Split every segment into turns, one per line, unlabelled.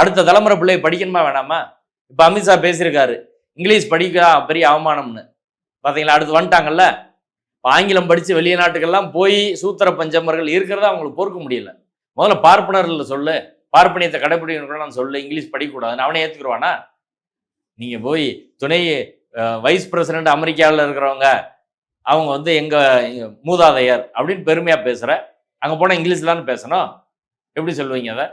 அடுத்த தலைமுறை பிள்ளை படிக்கணுமா வேணாமா? இப்போ அமித்ஷா பேசியிருக்காரு. இங்கிலீஷ் படிக்கா பெரிய அவமானம்னு. பார்த்தீங்களா அடுத்து வந்துட்டாங்கல்ல? இப்போ ஆங்கிலம் படித்து வெளிநாட்டுக்கெல்லாம் போய் சூத்திர பஞ்சமர்கள் இருக்கிறத அவங்களுக்கு பொறுக்க முடியல. முதல்ல பார்ப்பனர்கள் சொல்லு. பார்ப்பனியத்தை கடைப்பிடிக்கணும் சொல்லு. இங்கிலீஷ் படிக்கக்கூடாதுன்னு. அவனை ஏற்றுக்குருவானா நீங்கள் போய் துணை வைஸ் பிரசிடென்ட் அமெரிக்காவில் இருக்கிறவங்க அவங்க வந்து எங்கள் மூதாதையர் அப்படின்னு பெருமையாக பேசுகிற அங்கே போனால் இங்கிலீஷ் தானே பேசணும்? எப்படி சொல்லுவீங்க அதை?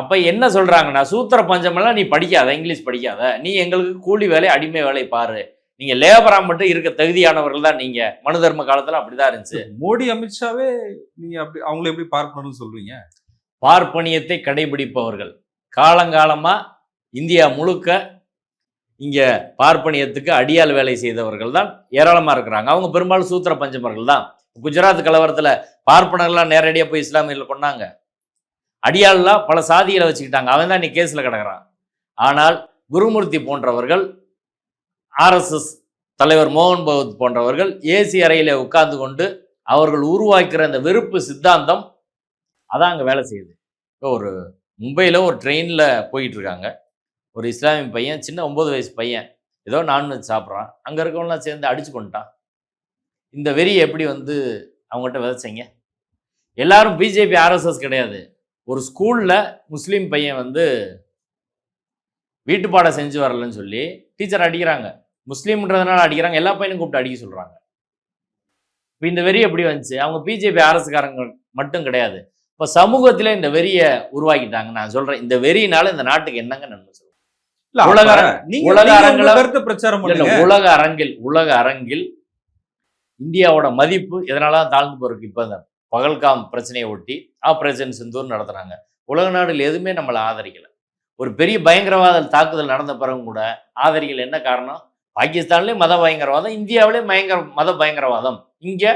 அப்போ என்ன சொல்கிறாங்கன்னா சூத்திர பஞ்சமெல்லாம் நீ படிக்காத இங்கிலீஷ் படிக்காத. நீ எங்களுக்கு கூலி வேலை அடிமை வேலை பாரு. நீங்கள் லேபரா மட்டும் இருக்க தகுதியானவர்கள் தான் நீங்கள் மனு தர்ம காலத்தில் அப்படிதான் இருந்துச்சு.
மோடி அமித்ஷாவே நீங்க அப்படி அவங்கள எப்படி பார்க்கணும்னு சொல்றீங்க?
பார்ப்பனியத்தை கடைபிடிப்பவர்கள். காலங்காலமா இந்தியா முழுக்க இங்க பார்ப்பனியத்துக்கு அடியால் வேலை செய்தவர்கள் தான் ஏராளமா இருக்கிறாங்க. அவங்க பெரும்பாலும் சூத்திர பஞ்சமர்கள் தான். குஜராத் கலவரத்துல பார்ப்பனர்கள்லாம் நேரடியா போய் இஸ்லாமியர்கள் கொண்டாங்க அடியாளெலாம் பல சாதிகளை வச்சுக்கிட்டாங்க. அவன் தான் இன்னைக்கு கேஸில் கிடக்குறான். ஆனால் குருமூர்த்தி போன்றவர்கள் ஆர்எஸ்எஸ் தலைவர் மோகன் பகவத் போன்றவர்கள் ஏசி அறையில் உட்கார்ந்து கொண்டு அவர்கள் உருவாக்குற அந்த வெறுப்பு சித்தாந்தம் அதான் அங்கே வேலை செய்யுது. இப்போ ஒரு மும்பையில் ஒரு ட்ரெயினில் போயிட்டுருக்காங்க. ஒரு இஸ்லாமிய பையன் சின்ன ஒம்பது வயசு பையன். ஏதோ நான்வெஜ் சாப்பிட்றான். அங்கே இருக்கவங்களாம் சேர்ந்து அடிச்சு கொண்டுட்டான். இந்த வெறியை எப்படி வந்து அவங்ககிட்ட விதைச்சீங்க? எல்லாரும் பிஜேபி ஆர்எஸ்எஸ் கிடையாது. ஒரு ஸ்கூலில் முஸ்லீம் பையன் வந்து வீட்டு பாடம் செஞ்சு வரலன்னு சொல்லி டீச்சர் அடிக்கிறாங்க. முஸ்லீம்ன்றதுனால அடிக்கிறாங்க. எல்லா பையனும் கூப்பிட்டு அடிக்க சொல்கிறாங்க இப்போ இந்த வெறி எப்படி வந்துச்சு? அவங்க பிஜேபி அரசுக்காரங்க மட்டும் கிடையாது. இப்போ சமூகத்திலே இந்த வெறியை உருவாக்கிட்டாங்க. நான் சொல்றேன். இந்த வெறியினால இந்த நாட்டுக்கு என்னங்க நன்மை
இல்ல
உலக உலக அரங்குல-
பிரச்சாரம்
உலக அரங்கில் உலக அரங்கில் இந்தியாவோட மதிப்பு எதனால தான் தாழ்ந்து போயிருக்கு இப்போ இந்த பகல்காம் பிரச்சனையை ஒட்டி ஆப்ரேஷன் சிந்தூர் நடத்துனாங்க உலக நாடுகள் எதுவுமே நம்மளை ஆதரிக்கலை. ஒரு பெரிய பயங்கரவாத தாக்குதல் நடந்த பிறகு கூட ஆதரிக்கல. என்ன காரணம்? பாகிஸ்தான்லேயே மத பயங்கரவாதம் இந்தியாவிலே பயங்கர மத பயங்கரவாதம். இங்கே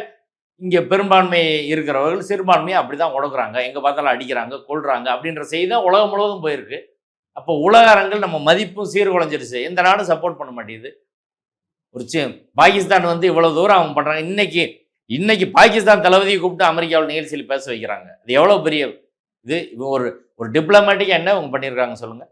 இங்கே பெரும்பான்மை இருக்கிறவர்கள் சிறுபான்மையை அப்படி தான் உடக்குறாங்க எங்கே பார்த்தாலும் அடிக்கிறாங்க கொள்றாங்க அப்படின்ற செய்தி தான் உலகம் முழுவதும் போயிருக்கு. அப்போ உலக அரங்கில் நம்ம மதிப்பும் சீர்குலைஞ்சிருச்சு. எந்த நாடும் சப்போர்ட் பண்ண மாட்டேங்குது. ஒரு சி பாகிஸ்தான் வந்து இவ்வளோ தூரம் அவங்க பண்ணுறாங்க இன்னைக்கு இன்னைக்கு பாகிஸ்தான் தளபதியை கூப்பிட்டு அமெரிக்காவில் நிகழ்ச்சியில் பேச வைக்கிறாங்க. இது எவ்வளோ பெரிய இது? ஒரு ஒரு டிப்ளமேட்டிக்காக என்ன அவங்க பண்ணியிருக்காங்க சொல்லுங்கள்